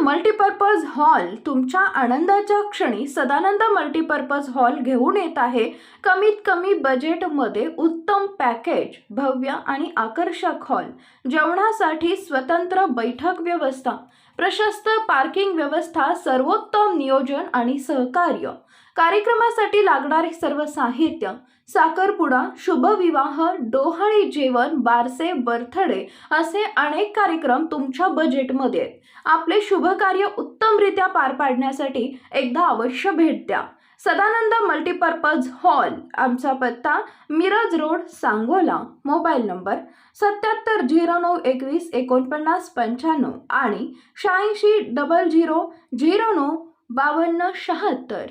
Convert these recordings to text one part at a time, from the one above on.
Multipurpose hall तुमच्या आनंदाच्या क्षणी सदानंद मल्टीपर्पज हॉल घेऊन येत आहे. कमीत कमी बजेटमध्ये उत्तम पॅकेज भव्य आणि आकर्षक हॉल जेवणासाठी स्वतंत्र बैठक व्यवस्था. प्रशस्त पार्किंग व्यवस्था सर्वोत्तम नियोजन आणि सहकार्य. कार्यक्रमासाठी लागणारे सर्व साहित्य साखरपुडा शुभविवाह डोहाळी जेवण बारसे बर्थडे असे अनेक कार्यक्रम तुमच्या बजेटमध्ये आहेत. आपले शुभ कार्य उत्तमरित्या पार पाडण्यासाठी एकदा अवश्य भेट द्या. सदानंद मल्टीपर्पज हॉल आमचा पत्ता Miraj road Sangola. Mobile number सत्याहत्तर झिरो नऊ एकवीस एकोणपन्नास पंच्याण्णव आणि शहाऐंशी डबल झिरो झिरो नऊ बावन्न शहात्तर.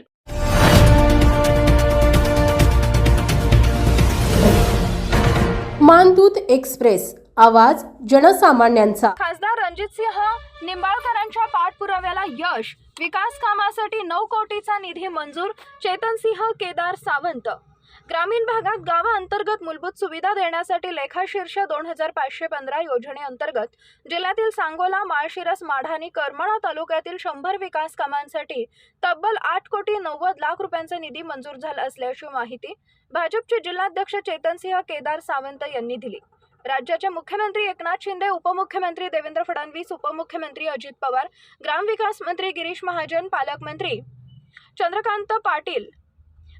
मानदूत एक्सप्रेस आवाज जनसामान्यांचा. खासदार रणजितसिंह निंबाळकरांच्या पाठपुराव्याला यश विकास कामासाठी नऊ कोटीचा निधी मंजूर चेतनसिंह केदार सावंत. ग्रामीण भागात गावाअंतर्गत मूलभूत सुविधा देण्यासाठी लेखाशीर्ष दोन हजार पाचशे पंधरा योजनेअंतर्गत जिल्ह्यातील सांगोला माळशिरस माढानी करमाळा तालुक्यातील शंभर विकास कामांसाठी तब्बल आठ कोटी नव्वद लाख रुपयांचा निधी मंजूर झाला असल्याची माहिती भाजपचे जिल्हाध्यक्ष चेतनसिंह केदार सावंत यांनी दिली. राज्याचे मुख्यमंत्री एकनाथ शिंदे उपमुख्यमंत्री देवेंद्र फडणवीस उपमुख्यमंत्री अजित पवार ग्रामविकास मंत्री गिरीश महाजन पालकमंत्री चंद्रकांत पाटील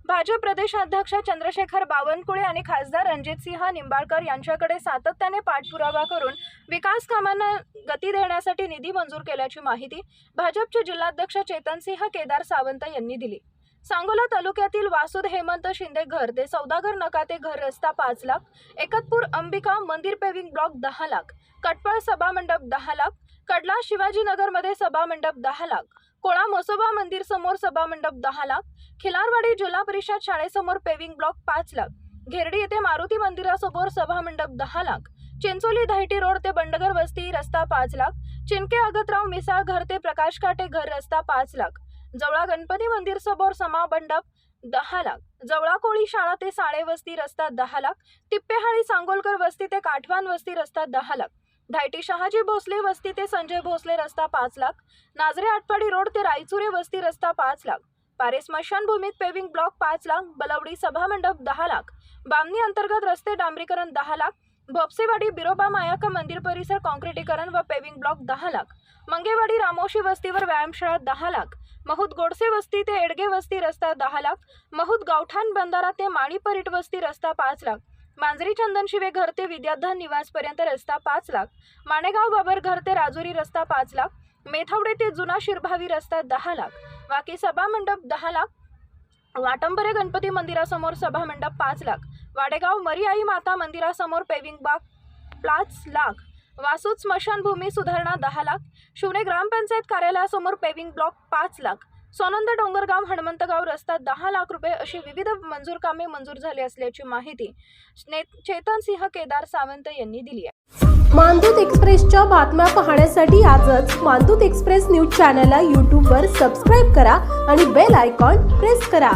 भाजप प्रदेशाध्यक्ष चंद्रशेखर बावनकुळे आणि खासदार रणजितसिंह निंबाळकर यांच्याकडे सातत्याने पाठपुरावा करून विकास कामांना गती देण्यासाठी निधी मंजूर केल्याची माहिती भाजपचे जिल्हाध्यक्ष चेतनसिंह केदार सावंत यांनी दिली. सांगोला तालुक्यातील वासुद हेमंत शिंदे घर ते सौदागर नकाते घर रस्ता पाच लाख एकतपूर अंबिका मंदिर पेविंग ब्लॉक दहा लाख कटपळ सभा मंडप दहा लाख कडला शिवाजीनगरमध्ये सभा मंडप दहा लाख कोळा मसोबा मंदिर समोर सभा मंडप दहा लाख खिलारवाडी जिल्हा परिषद शाळेसमोर पेविंग ब्लॉक पाच लाख घेरडी येथे मारुती मंदिरासमोर सभा मंडप दहा लाख चिंचोली धायटी रोड ते बंडगर वस्ती रस्ता पाच लाख चिनके अगतराव मिसाळ घर ते प्रकाश काटे घर रस्ता पाच लाख जवळा गणपती मंदिर समोर समा मंडप दहा लाख जवळा कोळी शाळा ते साळे वस्ती रस्ता दहा लाख तिप्पेहाळी सांगोलकर वस्ती ते काठवान वस्ती रस्ता दहा लाख धायटी शहाजी भोसले वस्ती ते संजय भोसले रस्ता पाच लाख. नाझरे आटपाडी रोड ते रायचुरे वस्ती रस्ता पाच लाख. पारे स्मशानभूमीत पेविंग ब्लॉक पाच लाख. बलवडी सभामंडप दहा लाख. बामणी अंतर्गत रस्ते डांबरीकरण दहा लाख. भोपसेवाडी बिरोबा मायाका मंदिर परिसर काँक्रिटीकरण व पेविंग ब्लॉक दहा लाख. मंगेवाडी रामोशी वस्तीवर व्यायामशाळा दहा लाख. महूद गोडसे वस्ती ते एडगे वस्ती रस्ता दहा लाख. महूद गावठाण बंधारा ते माळी परीट वस्ती रस्ता पाच लाख. मांजरी चंदन शिवे घर ते विद्याधन निवासपर्यंत रस्ता पाच लाख. माणेगाव बाबर घर ते राजुरी रस्ता पाच लाख. मेथावडे ते जुना शिरभावी रस्ता दहा लाख. वाकी सभा मंडप दहा लाख. वाटंबरे गणपती मंदिरासमोर सभा मंडप पाच लाख. वाडेगाव मरियाई माता मंदिरासमोर पेविंग बाग पाच लाख. वासूद स्मशानभूमी सुधारणा दहा लाख. शिवणे ग्रामपंचायत कार्यालयासमोर पेविंग ब्लॉक पाच लाख. सोनंद डोंगरगाव हनुमंतगाव रस्ता दहा लाख रुपये अशी विविध मंजूर कामे मंजूर झाली असल्याची माहिती चेतन सिंह केदार सावंत यांनी दिली आहे. मानदूत एक्सप्रेसच्या बातम्या पाहण्यासाठी आजच मानदूत एक्सप्रेस न्यूज चॅनलला यूट्यूबवर सबस्क्राईब करा आणि बेल आयकॉन प्रेस करा.